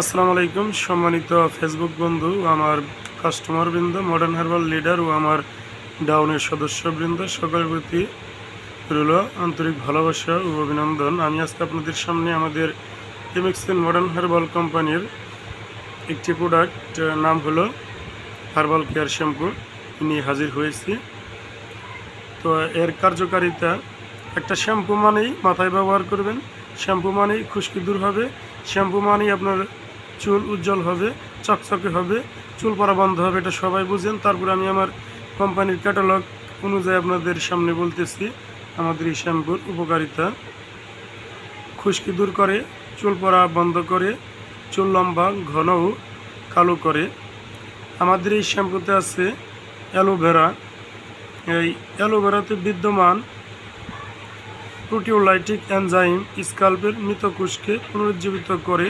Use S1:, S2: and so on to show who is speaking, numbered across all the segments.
S1: আসসালামু আলাইকুম, সম্মানিত ফেসবুক বন্ধু, আমার কাস্টমার বৃন্দ মডার্ন হার্বাল লিডার ও আমার ডাউনের সদস্যবৃন্দ, সকলের প্রতি রইল আন্তরিক ভালোবাসা ও অভিনন্দন। আমি আজকে আপনাদের সামনে আমাদের এমএক্সেন মডার্ন হার্বাল কোম্পানির একটি প্রোডাক্ট নাম হলো হার্বাল কেয়ার শ্যাম্পু নিয়ে হাজির হয়েছি। তো এর কার্যকারিতা, একটা শ্যাম্পু মানেই মাথায় ব্যবহার করবেন শ্যাম্পু মানেই খুশকি দূর হবে শ্যাম্পু মানেই আপনার চুল উজ্জ্বল হবে, চকচকে হবে, চুল পরা বন্ধ হবে, এটা সবাই বুঝেন। তারপর আমি আমার কোম্পানির ক্যাটালগ অনুযায়ী আপনাদের সামনে বলতেছি, আমাদের এই শ্যাম্পুর উপকারিতা। খুশকি দূর করে, চুল পরা বন্ধ করে, চুল লম্বা ঘন ও কালো করে। আমাদের এই শ্যাম্পুতে আছে অ্যালোভেরা। এই অ্যালোভেরাতে বিদ্যমান প্রোটিওলাইটিক এনজাইম স্কাল্পের মৃত কোষকে পুনরুজ্জীবিত করে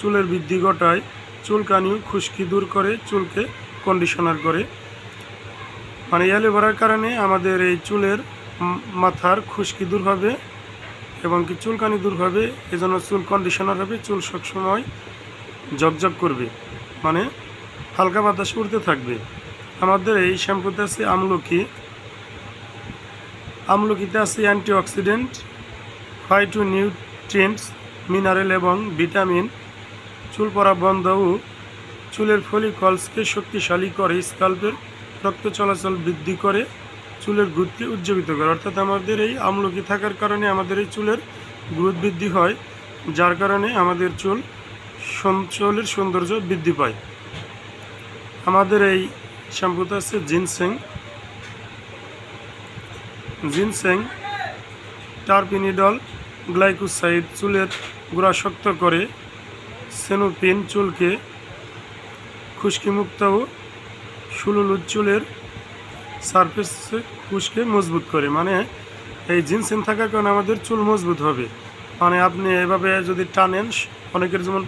S1: চুলের বৃদ্ধি ঘটায় চুলকানি খুশকি দূর করে, চুলকে কন্ডিশনার করে। মানে অ্যালোভেরার কারণে আমাদের এই চুলের মাথার খুশকি দূর হবে এবং কি চুলকানি দূর হবে, এজন্য চুল কন্ডিশনার হবে, চুল সবসময় জকজক করবে। মানে হালকা বাতাস উড়তে থাকবে। আমাদের এই শ্যাম্পুতে আছে আমলকি। আমলকিতে আছে anti antioxidant phyto nutrients mineral এবং ভিটামিন চুল পরা বন্ধ ও চুলের ফলিকলসকে শক্তিশালী করে, স্কাল্পের রক্ত চলাচল বৃদ্ধি করে, চুলের গ্রোথকে উজ্জীবিত করে। অর্থাৎ আমাদের এই আমলকি থাকার কারণে আমাদের এই চুলের গ্রোথ বৃদ্ধি হয়, যার কারণে আমাদের চুল চুলের সৌন্দর্য বৃদ্ধি পায়। আমাদের এই শ্যাম্পুতে আছে জিনসেং। জিনসেং, টারপিনিডল গ্লাইকোসাইড চুলের গোড়া শক্ত করে সেনোপিন চুলকে খুশকিমুক্ত ও সুলুলুদ চুলের সারফেস খুশকে মজবুত করে। মানে এই জিনসেন থাকার কারণে আমাদের চুল মজবুত হবে। মানে আপনি এভাবে যদি টানেন, অনেকের যেমন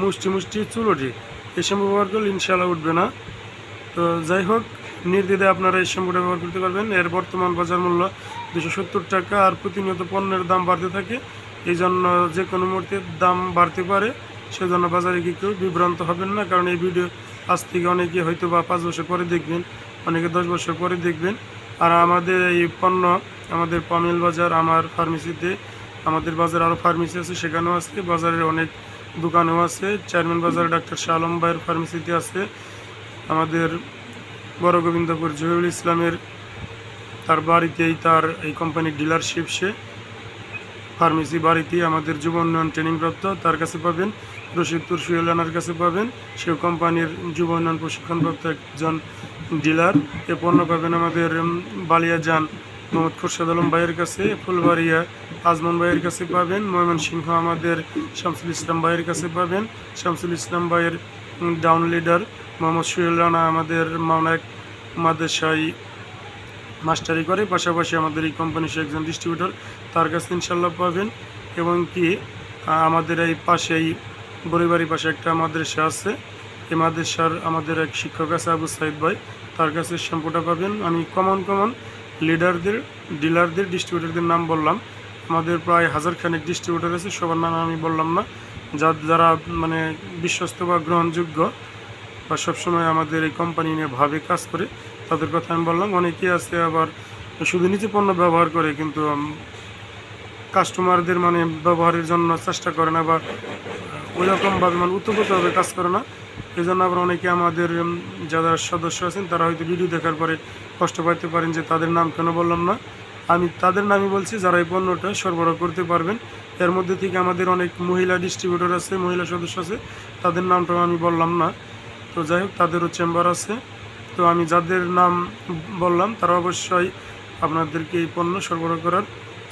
S1: মুষ্টি মুষ্টি চুল ওঠে, এই শ্যাম্পু ব্যবহার করলে ইনশাল্লাহ উঠবে না। তো যাই হোক, নির্দ্বিধায় আপনারা এই শ্যাম্পুটা ব্যবহার করতে পারবেন। এর বর্তমান বাজার মূল্য দুশো সত্তর টাকা আর প্রতিনিয়ত পণ্যের দাম বাড়তে থাকে। এই জন্য যে কোনো মুহূর্তে দাম বাড়তে পারে। সেজন্য বাজারে কি কেউ বিভ্রান্ত হবেন না, কারণ এই ভিডিও আজ থেকে অনেকে হয়তো বা পাঁচ বছর পরে দেখবেন, অনেকে দশ বছর পরে দেখবেন। আর আমাদের এই পণ্য, আমাদের পামিল বাজার, আমার ফার্মেসিতে, আমাদের বাজার আরও ফার্মেসি আছে, সেখানেও আছে, বাজারের অনেক দোকানেও আছে। চেয়ারম্যান বাজারে ডাক্তার শাহ আলম ভাইয়ের ফার্মেসিতে আছে। আমাদের বড় গোবিন্দপুর জহিরুল ইসলামের তার বাড়িতেই তার এই কোম্পানির ডিলারশিপ সে। ফার্মেসি বাড়িতে আমাদের যুব উন্নয়ন ট্রেনিংপ্রাপ্ত, তার কাছে পাবেন। রশিদপুর সুয়েলানার কাছে পাবেন। সেও কোম্পানির যুব উন্নয়ন প্রশিক্ষণপ্রাপ্ত একজন ডিলার। এ পণ্য পাবেন আমাদের বালিয়াজান মোহাম্মদ খোরশেদ আলম ভাইয়ের কাছে। ফুলবাড়িয়া আজমন ভাইয়ের কাছে পাবেন। ময়মনসিংহ আমাদের শামসুল ইসলাম ভাইয়ের কাছে পাবেন। শামসুল ইসলাম ভাইয়ের ডাউন লিডার মোহাম্মদ সুহেল রানা আমাদের মাওনাক মাদেশাই মাস্টারি করে, পাশাপাশি আমাদের এই কোম্পানি সে একজন ডিস্ট্রিবিউটর তার কাছে ইনশাল্লাহ পাবেন। এবং কি আমাদের এই পাশে পাশেই, বড়িবাড়ির পাশে একটা মাদ্রাসা আছে। এই মাদ্রাসার আমাদের এক শিক্ষক আছে আবু সাইদ ভাই, তার কাছে শ্যাম্পুটা পাবেন। আমি কমন কমন লিডারদের ডিলারদের ডিস্ট্রিবিউটরদের নাম বললাম। আমাদের প্রায় হাজার খানেক ডিস্ট্রিবিউটর আছে, সবার নাম আমি বললাম না। যা যারা মানে বিশ্বস্ত বা গ্রহণযোগ্য, বা সবসময় আমাদের এই কোম্পানি নিয়ে ভাবে, কাজ করে তাদের কথা আমি বললাম, অনেকেই আছে আবার শুধু নিজে পণ্য ব্যবহার করে কিন্তু কাস্টমারদের মানে ব্যবহারের জন্য চেষ্টা করে না বা ওই রকমভাবে মানে উত্তপ্তভাবে কাজ করে না। এই জন্য আবার অনেকে আমাদের যারা সদস্য আছেন, তারা হয়তো ভিডিও দেখার পরে কষ্ট পাইতে পারেন যে তাদের নাম কেন বললাম না। আমি তাদের নামই বলছি, যারা এই পণ্যটা সরবরাহ করতে পারবেন। এর মধ্যে থেকে আমাদের অনেক মহিলা ডিস্ট্রিবিউটর আছে, মহিলা সদস্য আছে, তাদের নামটাও আমি বললাম না। তো যাই হোক, তাদেরও চেম্বার আছে। তো আমি যাদের নাম বললাম, তারা অবশ্যই আপনাদেরকে এই পণ্য সরবরাহ করার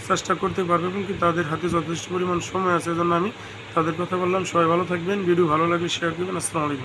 S1: চেষ্টা করতে পারবে এবং তাদের হাতে যথেষ্ট পরিমাণ সময় আছে, এজন্য আমি তাদের কথা বললাম। সবাই ভালো থাকবেন, ভিডিও ভালো লাগলে শেয়ার করবেন। আসসালামু আলাইকুম।